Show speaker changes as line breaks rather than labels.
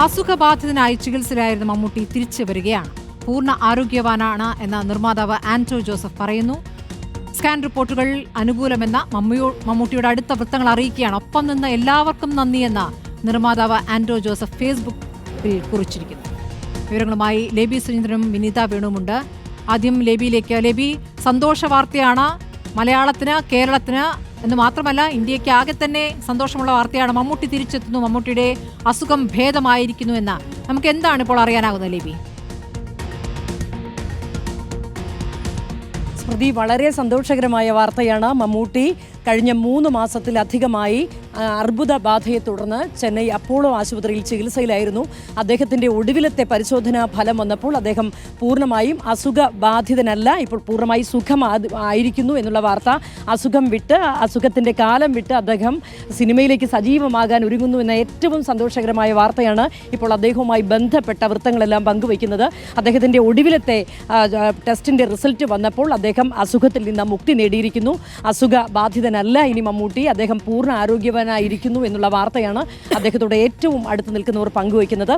അസുഖബാധിതനായി ചികിത്സയിലായിരുന്ന മമ്മൂട്ടി തിരിച്ചു വരികയാണ്. പൂർണ ആരോഗ്യവാനാണ് എന്ന നിർമ്മാതാവ് ആന്റോ ജോസഫ് പറയുന്നു. സ്കാൻ റിപ്പോർട്ടുകൾ അനുകൂലമെന്ന മമ്മിയോ മമ്മൂട്ടിയുടെ അടുത്ത വൃത്തങ്ങൾ അറിയിക്കുകയാണ്. ഒപ്പം നിന്ന് എല്ലാവർക്കും നന്ദിയെന്ന നിർമ്മാതാവ് ആന്റോ ജോസഫ് ഫേസ്ബുക്കിൽ കുറിച്ചിരിക്കുന്നു. വിവരങ്ങളുമായി ലേബി സുരേന്ദ്രനും വിനീത വേണുമുണ്ട് ആദ്യം ലേബിയിലേക്ക്. ലേബി സന്തോഷ വാർത്തയാണ്. മലയാളത്തിന് കേരളത്തിന് എന്ന് മാത്രമല്ല ഇന്ത്യയ്ക്ക് ആകെ തന്നെ സന്തോഷമുള്ള വാർത്തയാണ് മമ്മൂട്ടി തിരിച്ചെത്തുന്നു. മമ്മൂട്ടിയുടെ അസുഖം ഭേദമായിരിക്കുന്നു എന്ന നമുക്ക് എന്താണ് ഇപ്പോൾ അറിയാനാകുന്നത് ലേബി?
സ്മൃതി വളരെ സന്തോഷകരമായ വാർത്തയാണ് മമ്മൂട്ടി. കഴിഞ്ഞ മൂന്ന് മാസത്തിലധികമായി ആ, അർബുദ ബാധയെ തുടർന്ന് ചെന്നൈ അപ്പോളോ ആശുപത്രിയിൽ ചികിത്സയിലായിരുന്നു. അദ്ദേഹത്തിന്റെ ഒടുവിലത്തെ പരിശോധനാ ഫലം വന്നപ്പോൾ അദ്ദേഹം പൂർണമായും അസുഖബാധിതനല്ല ഇപ്പോൾ പൂർണമായി സുഖം ആയിരിക്കുന്നു എന്നുള്ള വാർത്ത അസുഖം വിട്ട് അസുഖത്തിന്റെ കാലം വിട്ട് അദ്ദേഹം സിനിമയിലേക്ക് സജീവമാകാൻ ഒരുങ്ങുന്നു എന്ന ഏറ്റവും സന്തോഷകരമായ വാർത്തയാണ് ഇപ്പോൾ അദ്ദേഹവുമായി ബന്ധപ്പെട്ട വൃത്തങ്ങളെല്ലാം പങ്കുവയ്ക്കുന്നത്. അദ്ദേഹത്തിന്റെ ഒടുവിലത്തെ ടെസ്റ്റിന്റെ റിസൾട്ട് വന്നപ്പോൾ അദ്ദേഹം അസുഖത്തിൽ നിന്ന് മുക്തി നേടിയിരിക്കുന്നു. അസുഖ ബാധിതനല്ല ഇനി മമ്മൂട്ടി. അദ്ദേഹം പൂർണ ആരോഗ്യവാനായിരിക്കുന്നു എന്നുള്ള വാർത്തയാണ് അദ്ദേഹത്തോട് ഏറ്റവും അടുത്ത് നിൽക്കുന്നവർ പങ്കുവയ്ക്കുന്നത്.